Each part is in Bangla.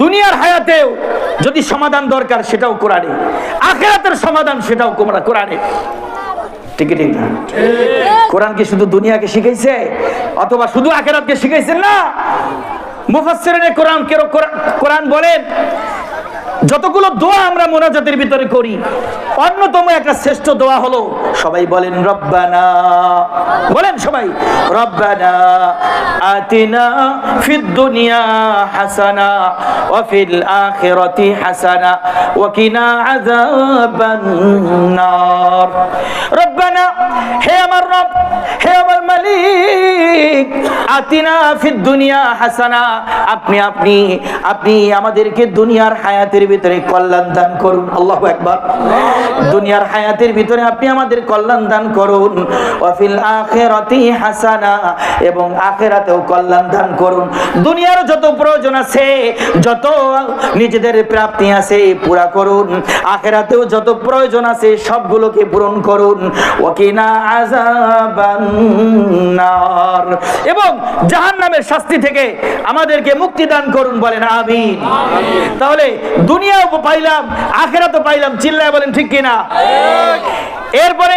দুনিয়ার হায়াতেও যদি সমাধান দরকার সেটাও কোরআনে। আখেরাতের সমাধান সেটাও কোমরা কোরআনে। ঠিক ঠিক না? কোরআন কি শুধু দুনিয়াকে শিখাইছে? অথবা শুধু আখেরাতকে শিখাইছেন না? মুফাসসিরিনে কোরআন কেন কোরআন বলেন যতগুলো দোয়া আমরা মোনাজাতের ভিতরে করি, অন্যতম একটা শ্রেষ্ঠ দোয়া হলো, সবাই বলেন, রব্বানা। বলেন সবাই, রব্বানা আতিনা ফিদ দুনিয়া হাসানা ওয়া ফিল আখিরাতি হাসানা ওয়া কিনা আযাবান নার। রব্বানা হে আমার রব, হে আমার মালিক, আতিনা ফিদ দুনিয়া হাসানা, আপনি আপনি আপনি আমাদেরকে দুনিয়ার হায়াতের ভিতরে কল্যাণ দান করুন। আল্লাহু আকবার। দুনিয়ার হায়াতের ভিতরে আপনি আমাদের কল্যাণ দান করুন। ওয়াফিল আখিরাতি হাসানা, এবং আখিরাতেও কল্যাণ দান করুন। দুনিয়ার যত প্রয়োজন আছে, যত নিজেদের প্রাপ্তি আছে, পুরা করুন। আখিরাতেও যত প্রয়োজন আছে, সবগুলোকে পূরণ করুন। ওয়াকিনা জাহান এবং জাহান্নামের শাস্তি থেকে আমাদেরকে মুক্তি দান করুন বলেন আমিন। তাহলে দুনিয়াও পাইলাম আখেরাতও পাইলাম চিল্লায় বলেন ঠিক কিনা? এরপরে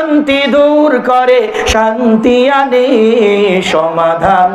অশান্তি দূর করে, শান্তি আনে সমাধান।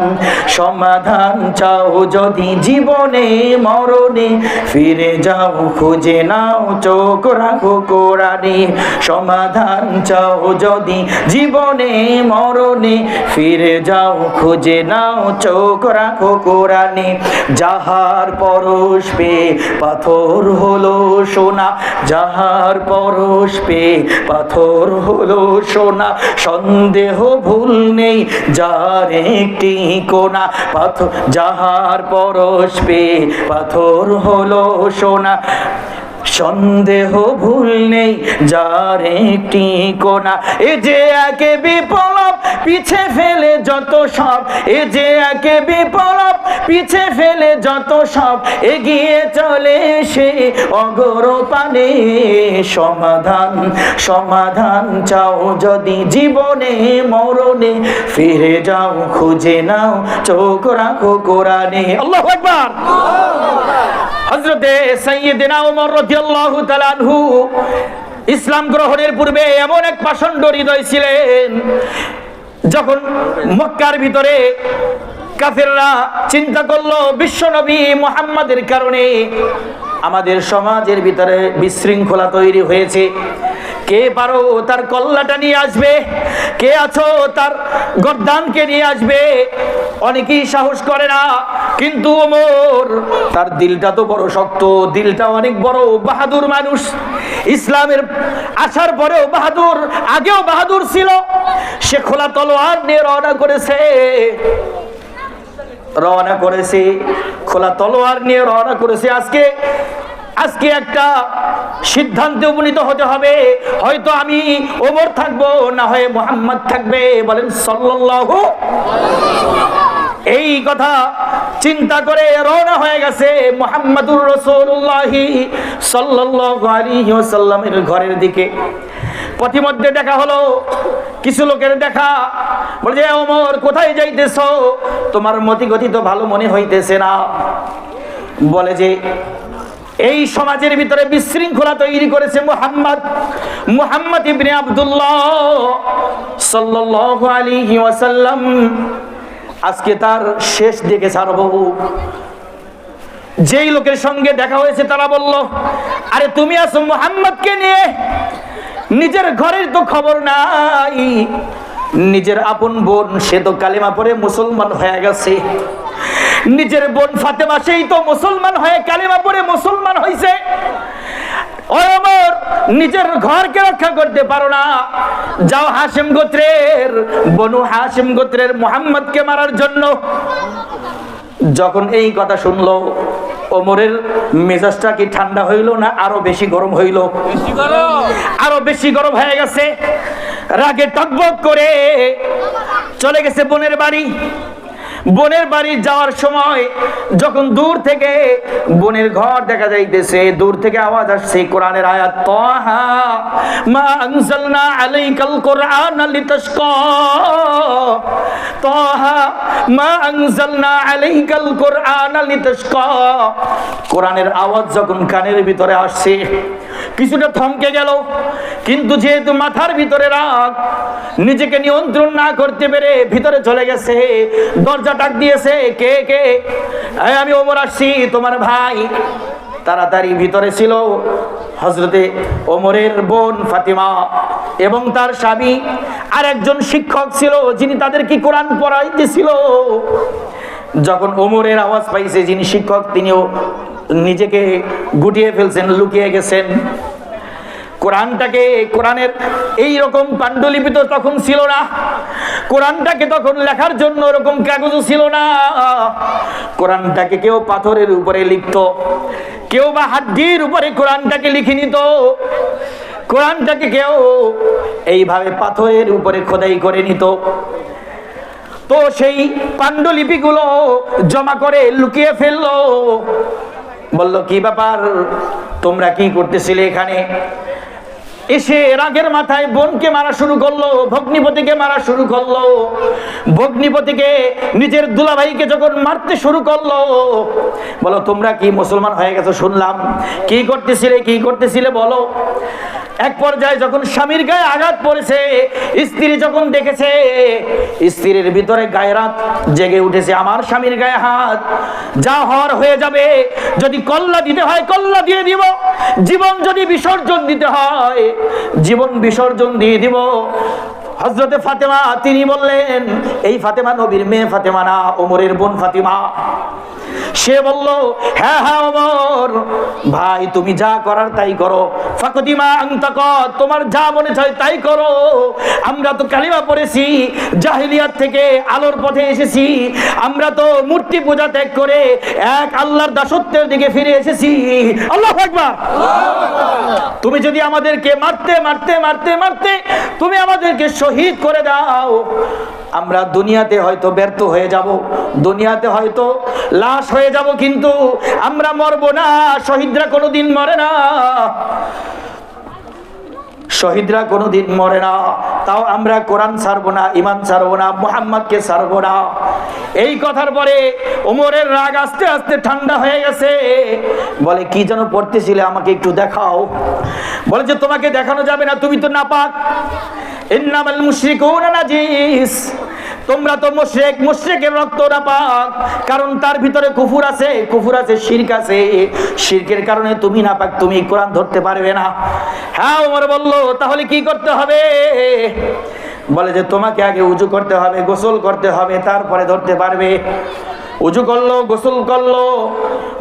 সমাধান চাও যদি জীবনে, মরণে। ফিরে যাও, খুঁজে নাও, চোখ রাখো কোরআনে। সমাধান চাও যদি জীবনে, মরণে। ফিরে যাও, খুঁজে নাও, চোখ রাখো কোরআনে। যাহার পরশ পে পাথর হলো সোনা, যাহার পরশ পে পাথর হলো সোনা সন্দেহ ভুল নেই যার একটি কোনা পাথর যাহার পরশ পে পাথর হলো সোনা। সন্দেহ ভুল নেই যার একটি কোনা এ যে একে বিপ্লব পিছে ফেলে যত সব। এ যে একে বিপ্লব পিছে ফেলে যত সব। এগিয়ে চলে সে অগর পানে সমাধান সমাধান চাও যদি জীবনে মরণে। ফিরে যাও খুঁজে নাও চোখ রাখো কোরআনে। আল্লাহ একবার হজরতে সৈয়দিনা ওমর ইসলাম গ্রহণের পূর্বে এমন এক পাষণ্ড হৃদয় ছিলেন, যখন মক্কার ভিতরে কাফেররা চিন্তা করল বিশ্বনবী মুহাম্মাদের কারণে আমাদের সমাজের ভিতরে বিশৃঙ্খলা তৈরি হয়েছে। কে পারো তার কল্লাটা নিয়ে আসবে? কে আছো তার গদ্দানকে নিয়ে আসবে? অনেকেই সাহস করে না, কিন্তু ওমর, তার দিলটা তো বড় শক্ত, দিলটা অনেক বড় বাহাদুর মানুষ। ইসলামের আসার পরেও বাহাদুর, আগেও বাহাদুর ছিল। সে খোলা তলোয়ার নিয়ে রওনা করেছে। রওনা করেছে, খোলা তলোয়ার নিয়ে রওনা করেছে আজকে। আজকে একটা সিদ্ধান্তে উপনীত হতে হবে। হয়তো আমি ওমর থাকব, না হয় মোহাম্মদ থাকবে, বলেন সাল্লাল্লাহু এই কথা চিন্তা করে রওনা হয়ে গেছে মোহাম্মদুর রসুল্লাহি ওয়াসাল্লামের ঘরের দিকে। পথিমধ্যে দেখা হলো, কিছু লোকের দেখা, বলে যে ওমর, কোথায় যাইতেছ? তোমার মতি গতি তো ভালো মনে হইতেছে না। বলে যে এই সমাজের ভিতরে বিশৃঙ্খলা তৈরি করেছে মুহাম্মদ। মুহাম্মদ ইবনে আব্দুল্লাহ সাল্লাল্লাহু আলাইহি ওয়াসাল্লাম। আজকে তার শেষ দিকে ছাড়ব। যেই লোকের সঙ্গে দেখা হয়েছে তারা বলল, আরে তুমি আছো মুহাম্মদকে নিয়ে। নিজের ঘরের তো খবর নাই। নিজের আপন বোন, সে তো কালিমা পরে মুসলমান হয়ে গেছে। নিজের বোন ফাতেমা সেই তো মুসলমান হয়ে কালিমা পরে মুসলমান হয়েছে নিজের ঘরকে রক্ষা করতে পারো না। যাও হাসিম গোত্রের বনু হাসিম গোত্রের মোহাম্মদকে মারার জন্য। যখন এই কথা শুনলো ওমরের মেজাজটা কি ঠান্ডা হইল না আরও বেশি গরম হইল? আরও বেশি গরম হয়ে গেছে। রাগে টকবক করে চলে গেছে বোনের বাড়ি। বোনের বাড়ি যাওয়ার সময় যখন দূর থেকে বোনের ঘর দেখা যাইতেছে, দূর থেকে আওয়াজ আসছে কোরআনের আয়াত, তাহা মা আনজালনা আলাইকাল কোরআন মা আনজালনা আলাইকাল কোরআন কোরআনের আওয়াজ যখন কানের ভিতরে আসছে, কিছুটা থমকে গেল, কিন্তু যেহেতু মাথার ভিতরে রাগ, নিজেকে নিয়ন্ত্রণ না করতে পেরে ভিতরে চলে গেছে, দরজা ডাক দিয়েছে, কে কে? আমি ওমর আসছি, তোমার ভাই। তাড়াতাড়ি ভিতরে ছিল হজরতে ওমরের বোন ফাতিমা এবং তার স্বামী। আর একজন শিক্ষক ছিল, যিনি তাদের তাদেরকে কোরআন পড়াইতেছিল। যখন ওমরের আওয়াজ পাইছে যিনি শিক্ষক, তিনিও নিজেকে গুটিয়ে ফেলছেন, লুকিয়ে গেছেন। কোরআনটাকে, কোরআনের এই রকম পাণ্ডুলিপি তো তখন ছিল না। কোরআনটাকে তখন লেখার জন্য ওরকম কাগজও ছিল না। কোরআনটাকে কেউ পাথরের উপরে লিখতো, কেউ বা হাড্ডির উপরে কোরআনটাকে লিখে নিত। কোরআনটাকে কেউ এইভাবে পাথরের উপরে খোদাই করে নিত। তো সেই পাণ্ডুলিপিগুলো জমা করে লুকিয়ে ফেলল। বলল, কি ব্যাপার? তোমরা কি করতেছিলে এখানে? এসে রাগের মাথায় বোনকে মারা শুরু করল, ভগ্নিপতিকে মারা শুরু করল। ভগ্নিপতিকে নিজের দুলাভাইকে যখন মারতে শুরু করল, বলো, তোমরা কি মুসলমান হয়ে গেছো? শুনলাম। কি করতেছিলে কি করতেছিলে বলো? এক পর্যায়ে যখন স্বামীর গায়ে আঘাত পড়েছে, স্ত্রী যখন দেখেছে, স্ত্রীর ভিতরে গায়রাত জেগে উঠেছে আমার স্বামীর গায়ে হাত। যা হওয়ার হয়ে যাবে। যদি কল্লা দিতে হয়, কল্লা দিয়ে দিব। জীবন যদি বিসর্জন দিতে হয় জীবন বিসর্জন দিয়ে দিব। হজরতে ফাতেমা, তিনি বললেন, এই ফাতেমা নবীর মেয়ে ফাতেমা না, ওমরের বোন ফাতিমা। সে বলল হ্যাঁ হ্যাঁ ওমর। ভাই, তুমি যা করার তাই করো। ফাকদিমা আংতাক তোমার যা মনে চায় তাই করো। আমরা তো কালিমা পড়েছি, জাহিলিয়াত থেকে আলোর পথে এসেছি। আমরা তো মূর্তি পূজা ত্যাগ করে এক আল্লাহর দাসত্বের দিকে ফিরে এসেছি। আল্লাহ একবার তুমি যদি আমাদেরকে মারতে মারতে মারতে মারতে তুমি আমাদেরকে শহীদ করে দাও, আমরা দুনিয়াতে হয়তো ব্যর্থ হয়ে যাব। দুনিয়াতে হয়তো লাশ হয়ে যাব কিন্তু আমরা মরব না, শহীদরা কোনোদিন মরে না। শহীদরা কোনোদিন মরে না, তাও আমরা কোরআন ছাড়বো না ইমান ছাড়বো না, মোহাম্মদকে ছাড়বো না। এই কথার পরে ওমরের রাগ আস্তে আস্তে ঠান্ডা হয়ে গেছে। বলে, কি যেন পড়তেছিলে, আমাকে একটু দেখাও। বলে যে, তোমাকে দেখানো যাবে না, তুমি তো নাপাক। ইন্নামাল মুশরিকুনা নাজিস। তোমরা তো মুশরিক, মুশরিকের রক্ত না পাক। কারণ তার ভিতরে কুফুর আছে কুফুর আছে, শিরক আছে। শিরকের কারণে তুমি না পাক, তুমি কোরআন ধরতে পারবে না। হ্যাঁ ওমর বলল, তাহলে কি করতে হবে? বলে যে, তোমাকে আগে উজু করতে হবে, গোসল করতে হবে, তারপরে ধরতে পারবে। উজু করল, গোসল করল।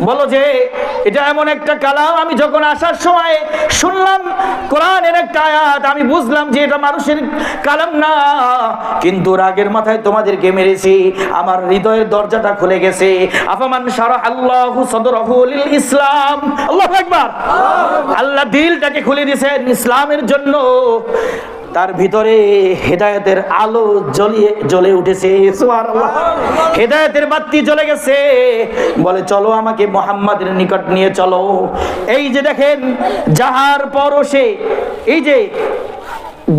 বলো যে, এটা এমন একটা কালাম, আমি যখন আসার সময় শুনলাম কোরআনের একটা আয়াত, আমি বুঝলাম যে এটা মানুষের কালাম না। কিন্তু রাগের মাথায় তোমাদেরকে মেরেছি, আমার হৃদয়ের দরজাটা খুলে গেছে। আফামান সারা আল্লাহু সদরহু লিল ইসলাম। আল্লাহু আকবার। আল্লাহ দিলটাকে খুলে দিয়েছেন ইসলামের জন্য। তার ভিতরে হেদায়তের আলো জ্বলিয়ে, জ্বলে উঠেছে। হেদায়তের বাতি জ্বলে গেছে। বলে, চলো আমাকে মোহাম্মদের নিকট নিয়ে চলো। এই যে দেখেন, যাহার পরশে, এই যে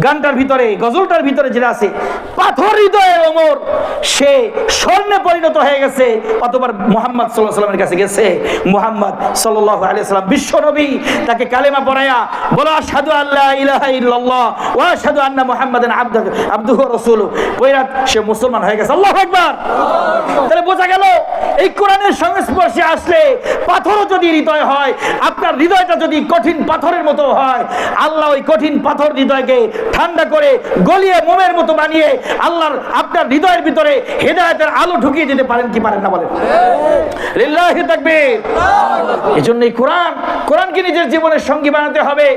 গানটার ভিতরে, গজলটার ভিতরে যেটা আছে, পাথর হৃদয়ের ওমর সে স্বর্ণে পরিণত হয়ে গেছে, অতবার মোহাম্মদ সাল্লাহ সাল্লামের কাছে গেছে। মোহাম্মদ সাল্লাহ আলিয়া সাল্লাম বিশ্ব নবী, তাকে কালেমা পড়ায়া বলো আসাদু আল্লাহ ইলাহা ইল্লাল্লাহ আসাদু আন্না মোহাম্মদ আব্দুহ আব্দুহ রসুল কইরাত সে মুসলমান হয়ে গেছে। আল্লাহ একবার তাহলে বোঝা গেল, এই কোরআনের সংস্পর্শে আসলে পাথরও যদি হৃদয় হয়, আপনার হৃদয়টা যদি কঠিন পাথরের মতো হয়, আল্লাহ ওই কঠিন পাথর হৃদয়কে ঠান্ডা করে গলিয়ে মোমের মতো বানিয়ে আল্লাহর আপনার হৃদয়ের ভিতরে হেদায়তের আলো ঢুকিয়ে দিতে পারেন কি পারেন না বলেন? এই কোরআন, কোরআনকে নিজের জীবনের সঙ্গী বানাতে হবে।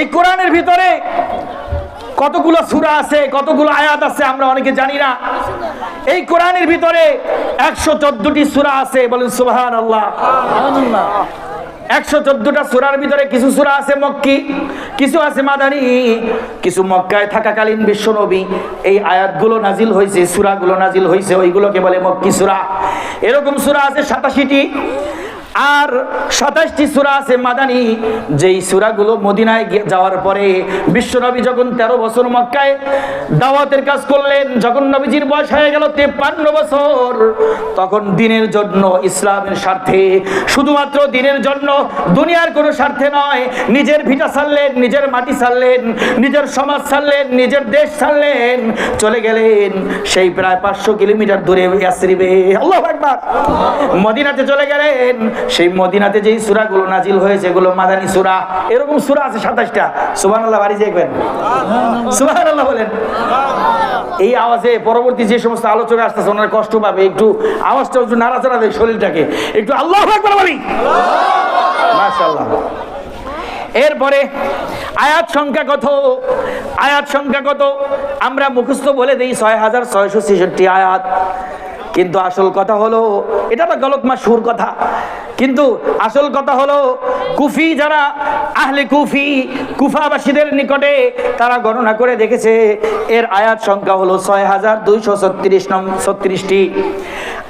এই কোরআনের ভিতরে কতগুলো সূরা আছে, কতগুলো আয়াত আছে আমরা অনেকে জানি না। এই কোরআনের ভিতরে একশো চোদ্দটি সূরা আছে, বলেন সুবহানাল্লাহ। একশো চোদ্দটা সুরার ভিতরে কিছু সুরা আছে মক্কি, কিছু আছে মাদানি, কিছু মক্কায় থাকাকালীন বিশ্ব নবী এই আয়াতগুলো নাজিল হয়েছে, সুরাগুলো নাজিল হয়েছে, ওইগুলোকে বলে মক্কি সুরা। এরকম সুরা আছে সাতাশিটি। আর সাতাশটি সুরা আছে মাদানি, যেই সুরাগুলো মদিনায় যাওয়ার পরে বিশ্বনবী যখন তেরো বছর মক্কায় দাওয়াতের কাজ করলেন, যখন নবীজির বয়স হয়ে গেল তেপ্পান্ন বছর, তখন দিনের জন্য ইসলামের স্বার্থে, শুধুমাত্র দিনের জন্য দুনিয়ার কোনো স্বার্থে নয়, নিজের ভিটা ছাড়লেন, নিজের মাটি ছাড়লেন, নিজের সমাজ ছাড়লেন, নিজের দেশ ছাড়লেন, চলে গেলেন সেই প্রায় পাঁচশো কিলোমিটার দূরে ইয়াসরিবে। আল্লাহ একবার মদিনাতে চলে গেলেন সেই মদিনাতে যেই সুরাগুলো নাজিল হয়েছে, এগুলো মাদানী সুরা, এরকম সুরা আছে সাতাশটা। সুবান আল্লাহ বাড়ি দেখবেন সুবান আল্লাহ বলেন। এই আওয়াজে পরবর্তী যে সমস্ত আলোচনা আসতেছে, ওনারা কষ্ট পাবে। একটু আওয়াজটা একটু নাড়াচাড়া দেয় শরীরটাকে। একটু আল্লাহ একবার বলি। মাশাআল্লাহ। এরপরে, আয়াত সংখ্যা কত? আয়াত সংখ্যা কত? আমরা মুখস্থ বলে দিই ছয় হাজার ছয়শো ছেষট্টি আয়াত। কিন্তু আসল কথা হলো, এটা তো গলত মাসুর কথা। কিন্তু আসল কথা হলো, কুফি যারা, আহলে কুফি, কুফাবাসীদের নিকটে তারা গণনা করে দেখেছে, এর আয়াত সংখ্যা হলো ছয় হাজার দুইশো ছত্রিশ ছত্রিশটি।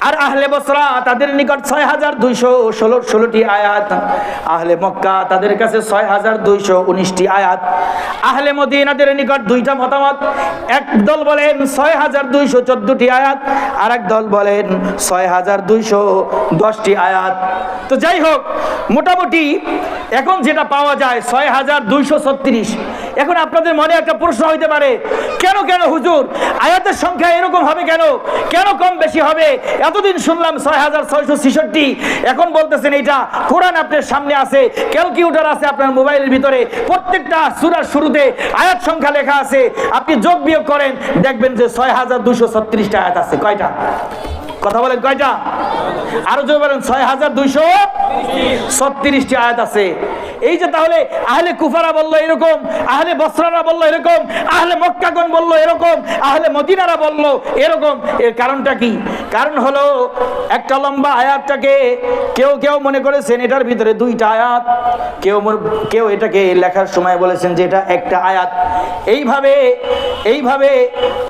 আর আহলে বসরা তাদের নিকট ছয় হাজার দুইশো ষোলো ষোলোটি আয়াত। আহলে মক্কা তাদের কাছে ছয় হাজার দুইশো উনিশটি আয়াত। আহলে মদিনাদের নিকট দুইটা মতামত। এক দল বলেন ছয় হাজার দুইশো চোদ্দটি আয়াত আর এক দল বলেন ছয় হাজার দুইশো দশটি আয়াত। তো যাই হোক, মোটামুটি এখন যেটা পাওয়া যায় ছয় হাজার দুইশো ছত্রিশ। এখন আপনাদের মনে একটা প্রশ্ন হইতে পারে, কেন কেন হুজুর, আয়াতের সংখ্যা এরকম হবে কেন? কেন কম বেশি হবে? এতদিন শুনলাম ছয় হাজার ছয়শো ছিষট্টি। এখন বলতেছেন এটা কোরআন আপনার সামনে আছে, ক্যালকুলেটার আছে আপনার মোবাইলের ভিতরে। প্রত্যেকটা সুরার শুরুতে আয়াত সংখ্যা লেখা আছে। আপনি যোগ বিয়োগ করেন, দেখবেন যে ছয় হাজার দুশো ছত্রিশটা আয়াত আছে। কয়টা? কথা বলেন কয়টা? আরও যদি বলেন ছয় হাজার দুইশো ছত্রিশটি আয়াত আছে। এই যে তাহলে আহলে কুফারা বলল এরকম, আহলে বসরারা বলল এরকম, আহলে মক্কাগণ বলল এরকম, আহলে মদিনারা বলল এরকম। এর কারণটা কি? কারণ হলো একটা লম্বা আয়াতটাকে কেউ কেউ মনে করেছেন এটার ভিতরে দুইটা আয়াত। কেউ কেউ এটাকে লেখার সময় বলেছেন যে এটা একটা আয়াত। এইভাবে এইভাবে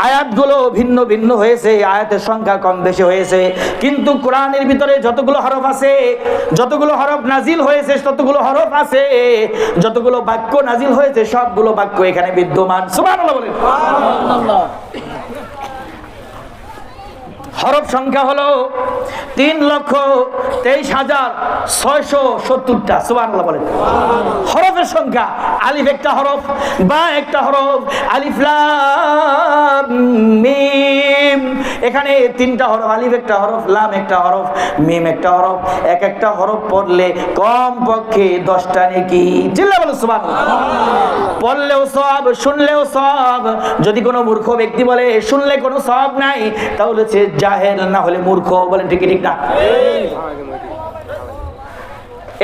আয়াতগুলো ভিন্ন ভিন্ন হয়েছে, আয়াতের সংখ্যা কম বেশি হয়েছে। কিন্তু কোরআনের ভিতরে যতগুলো হরফ আছে, যতগুলো হরফ নাজিল হয়েছে, ততগুলো হরফ আছে। যতগুলো বাক্য নাজিল হয়েছে, সবগুলো বাক্য এখানে বিদ্যমান। হরফ সংখ্যা হলো তিন লক্ষ তেইশ হাজার ছয়শো সত্তরটা। সুবহানাল্লাহ বলেন। হরফের সংখ্যা, আলিফ একটা হরফ, বা একটা হরফ, আলিফ লাম, মিম। এখানে তিনটা হরফ আলিফ একটা হরফ লাম একটা হরফ মিম একটা হরফ এক একটা হরফ পড়লে কম পক্ষে দশটা নাকি। চিল্লা বলো সুবহানাল্লাহ। পড়লেও সব শুনলেও সব। যদি কোনো মূর্খ ব্যক্তি বলে শুনলে কোনো সব নাই তাহলে সে জাহের না হলে মূর্খ। বলেন ঠিক ঠিক না?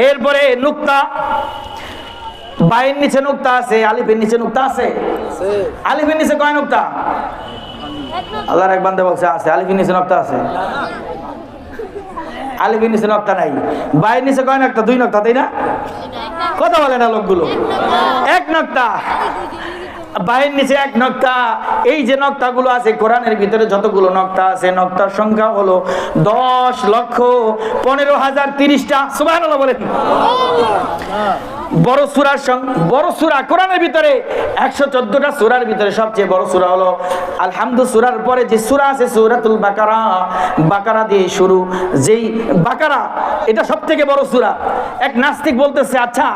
এরপরে নুক্তা। বাইয়ের নিচে নুক্তা আছে আলিফের নিচে নুক্তা আছে। আলিফের নিচে কয় নুক্তা? আল্লাহর এক বান্দা বলছে, আছে, আলিফের নিচে নক্তা আছে। আলিফের নিচে নক্তা নাই। বাইয়ের নিচে কয় নক্তা? দুই নক্তা, তাই না? কথা বলে না লোকগুলো। এক নক্তা। বাইরের নিচে এক নক্তা। এই যে নক্তাগুলো আছে, কোরআনের ভিতরে যতগুলো নক্তা আছে, নক্তার সংখ্যা হলো দশ লক্ষ পনেরো হাজার তিরিশটা। সুবাহ বলেন বড় সুরার বড় সুরা কোরআনের ভিতরে, একশো চোদ্দটা সুরার ভিতরে সবচেয়ে বড় সুরা হলো আলহামদু সুরার পরে যে সুরা আছে সুরাতুল বাকারা বাকারা দিয়ে শুরু। যেই বাকারা, এটা সব থেকে বড় সুরা। এক নাস্তিক বলতেছে আচ্ছা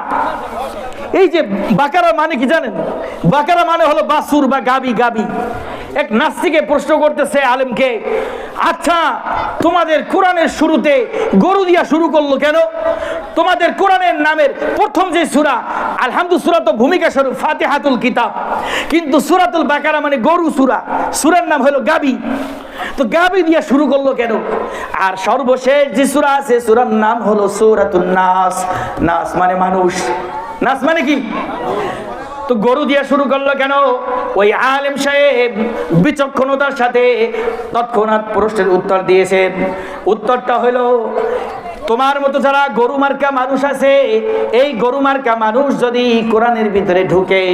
এই যে বাকারা মানে কি জানেন? বাকারা মানে হলো বাসুর বা গাবি গাবি। এক নাস্তিকে প্রশ্ন করতেছে আলেমকে আচ্ছা তোমাদের কোরআনের শুরুতে গরু দিয়া শুরু করল কেন? তোমাদের কোরআনের নামের প্রথম যে সুরা আলহামদু তো ভূমিকা স্বরূপ, ফাতেহাতুল কিতাব। কিন্তু সুরাতুল বাকারা মানে গরু সুরা, সুরার নাম হলো গাবি। তো গাবি দিয়া শুরু করল কেন? আর সর্বশেষ যে সুরা আছে, সুরার নাম হলো সুরাতুল নাস। নাস মানে মানুষ। নাস মানে কি? তো গরু দিয়ে শুরু করল কেন? ওই আলেম সাহেব বিচক্ষণতার সাথে তৎক্ষণাৎ প্রশ্নের উত্তর দিয়েছেন। উত্তরটা হলো তোমার মতো যারা গরু মার্কা মানুষ আছে, এই গরু মার্কা মানুষ যদি কোরআনের ভিতরে ঢুকে,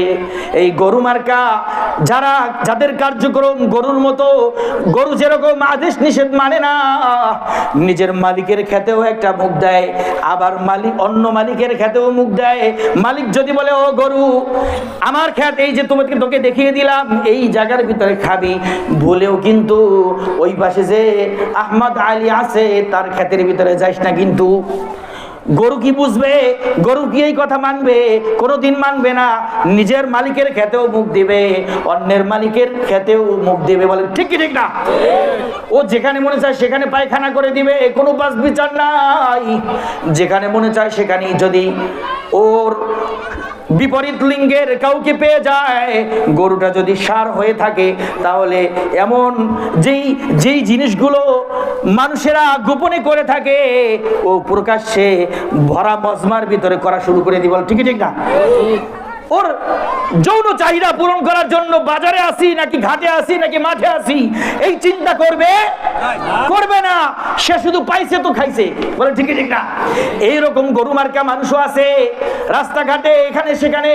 এই গরু মার্কা যারা, যাদের কার্যক্রম গরুর মতো, গরু যেরকম আদেশ নিষেধ মানে না, নিজের মালিকের খেতেও একটা মুখ দেয়, আবার মালিক, অন্য মালিকের খেতেও মুখ দেয়। মালিক যদি বলে, ও গরু, আমার খ্যাত এই যে তোমাকে, তোকে দেখিয়ে দিলাম, এই জায়গার ভিতরে খাবি। ভুলেও কিন্তু ওই পাশে যে আহমদ আলী আছে, তার খ্যাতের ভিতরে যাইস না কিন্তু গরু কি বুঝবে? গরু কি এই কথা মানবে? কোনোদিন মানবে না। নিজের মালিকের খেতেও মুখ দিবে। অন্যের মালিকের খেতেও মুখ দিবে বলে। ঠিক কি ঠিক না? ও যেখানে মনে চায় সেখানে পায়খানা করে দিবে কোনো বাস বিচার নাই। যেখানে মনে চায় সেখানেই যদি ওর বিপরীত লিঙ্গের কাউকে পেয়ে যায়। গরুটা যদি সার হয়ে থাকে, তাহলে এমন যেই যেই জিনিসগুলো মানুষেরা গোপনে করে থাকে, ও প্রকাশ্যে ভরা মজমার ভিতরে করা শুরু করে দিব। ঠিক ঠিক না? ওর যৌন চাহিদা পূরণ করার জন্য বাজারে আসি, নাকি ঘাটে আসি, নাকি মাঠে আসি, এই চিন্তা করবে? করবে না। সে শুধু পাইছে তো খাইছে। বলে ঠিক ঠিক না। এইরকম গরু মার্কা মানুষও আছে। রাস্তাঘাটে, এখানে, সেখানে,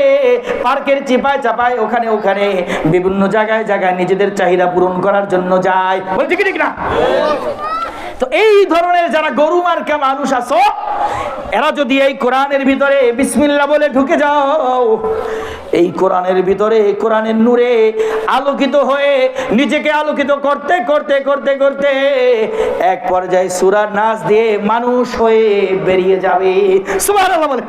পার্কের চিপায় চাপায়, ওখানে ওখানে, বিভিন্ন জায়গায় জায়গায় নিজেদের চাহিদা পূরণ করার জন্য যায়। বলে ঠিক ঠিক না? তো এই ধরনের যারা গরু মার্কা মানুষ আছো, এরা যদি এই কোরআনের ভিতরে বিসমিল্লা বলে ঢুকে যাও, এই কোরআনের ভিতরে কোরআনের নূরে আলোকিত হয়ে নিজেকে আলোকিত করতে করতে করতে করতে এক পর্যায়ে সুরার নাচ দিয়ে মানুষ হয়ে বেরিয়ে যাবে। বলে।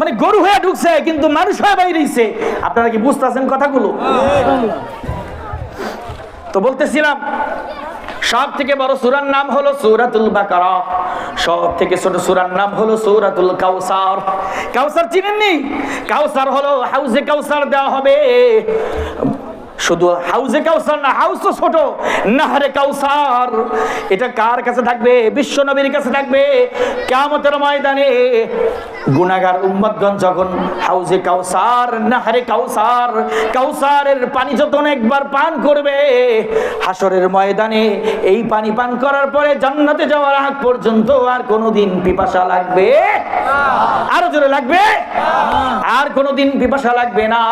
মানে গরু হয়ে ঢুকছে, কিন্তু মানুষ হয়ে বাইরেছে আপনারা কি বুঝতেছেন কথাগুলো? তো বলতেছিলাম সব থেকে বড় সুরার নাম হলো সুরাতুল বাকারা। সব থেকে ছোট সুরার নাম হলো সুরাতুল কাউসার কাউসার চিনেননি? কাউসার হলো হাউজে কাউসার দেওয়া হবে। শুধু হাউজে কাউসার না হাউস তো ছোট, নাহারে কাউসার। এটা কার কাছে থাকবে? বিশ্ব নবীর কাছে থাকবে। কেমতের ময়দানে গুনাগার উম্মতগণ যখন হাউজে কাউসার, নাহারে কাউসার, কাউসারের পানি যখন একবার পান করবে হাসরের ময়দানে এই পানি পান করার পরে জান্নাতে যাওয়ার আগ পর্যন্ত আর কোনোদিন পিপাসা লাগবে? আরও জোরে লাগবে? আর কোনোদিন পিপাসা লাগবে না।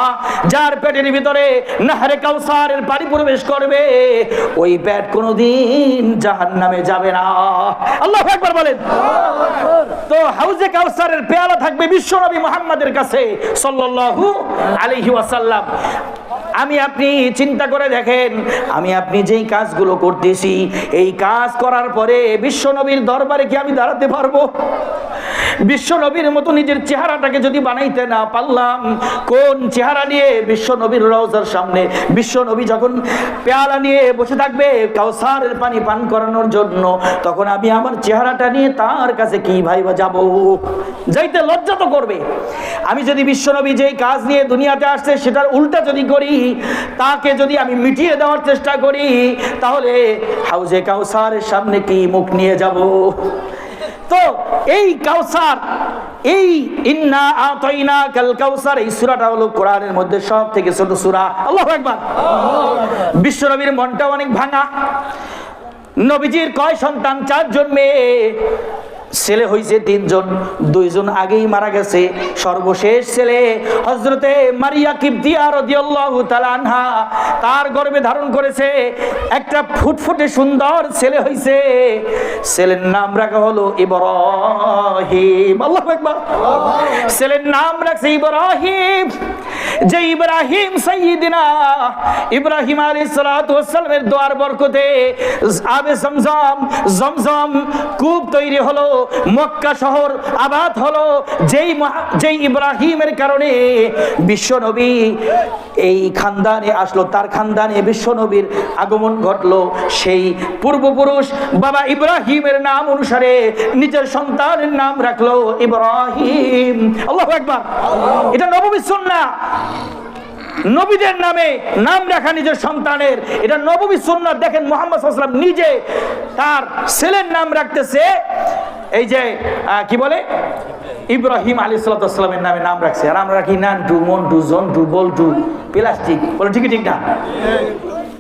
যার পেটের ভিতরে নাহারে কাউসারের প্রবেশ করবে, ওই কোনোদিন জাহান নামে যাবে না। আল্লাহ একবার বলেন। তো হাউজে কাউসারের পেয়ালা থাকবে মুহাম্মাদের কাছে আলাইহি ওয়াসাল্লাম। আমি আপনি চিন্তা করে দেখেন, আমি আপনি যেই কাজগুলো করতেছি, এই কাজ করার পরে বিশ্বনবীর দরবারে কি আমি দাঁড়াতে পারব? বিশ্ব নবীর মতো নিজের চেহারাটাকে যদি বানাইতে না পারলাম, কোন চেহারা নিয়ে বিশ্ব নবীর রওজার সামনে বিশ্ব নবী যখন পেয়ালা নিয়ে বসে থাকবে, কাউসারের পানি পান করানোর জন্য, তখন আমি আমার চেহারাটা নিয়ে তার কাছে কি ভাইবা যাব? যাইতে লজ্জা তো করবে। আমি যদি বিশ্ব নবী যেই কাজ নিয়ে দুনিয়াতে আসছে, সেটার উল্টা যদি করি, তাকে যদি আমি মিটিয়ে দেওয়ার চেষ্টা করি, তাহলে হাউজে কাউসারের সামনে কি মুখ নিয়ে যাব? তো এই কাউসার, এই ইন্না আতাইনা কাল কাউসার, এই সূরাটা হলো কোরআনের মধ্যে সব থেকে ছোট সূরা। আল্লাহু আকবার। বিশ্ব নবীর মনটা অনেক ভাঙা। নবীজির কয় সন্তান? চারজন মেয়ে। ছেলে হইছে তিনজন, দুইজন আগেই মারা গেছে। সর্বশেষ ছেলে হজরতে মারিয়া কিবতিয়া রাদিয়াল্লাহু তাআলা আনহা, তার গর্ভে ধারণ করেছে। একটা ফুটফুটে সুন্দর ছেলে হইছে। ছেলের নাম রাখা হলো ইব্রাহিম। আল্লাহু আকবার। ছেলের নাম রাখছে ইব্রাহিম। যে ইব্রাহিম সাইয়্যিদিনা ইব্রাহিম আলাইহিস সালাতু ওয়াস সালামের দোয়ার বরকতে আবে জমজম জমজম কূপ তৈরি হলো, মক্কা শহর আবাদ হলো। যেই যেই ইব্রাহিমের কারণে বিশ্ব নবী এই খানদানে আসলো, তার খানদানে বিশ্ব নবীর আগমন ঘটলো। সেই পূর্বপুরুষ বাবা ইব্রাহিমের নাম অনুসারে নিজের সন্তানের নাম রাখল ইব্রাহিম। আল্লাহু আকবার। এটা নবমী সুন্নাহ। নবীদের নামে নাম রাখা নিজের সন্তানের। এটা নবমী সুন্নাত। দেখেন মোহাম্মদ নিজে তার ছেলের নাম রাখতেছে। এই যে কি বলে? ইব্রাহিম আলী সাল্লামের নামে নাম রাখছে। আর আমরা রাখি নানটু, মন্টু, জন্টু, বল্টু, প্লাস্টিক। বলে ঠিকই ঠিক না?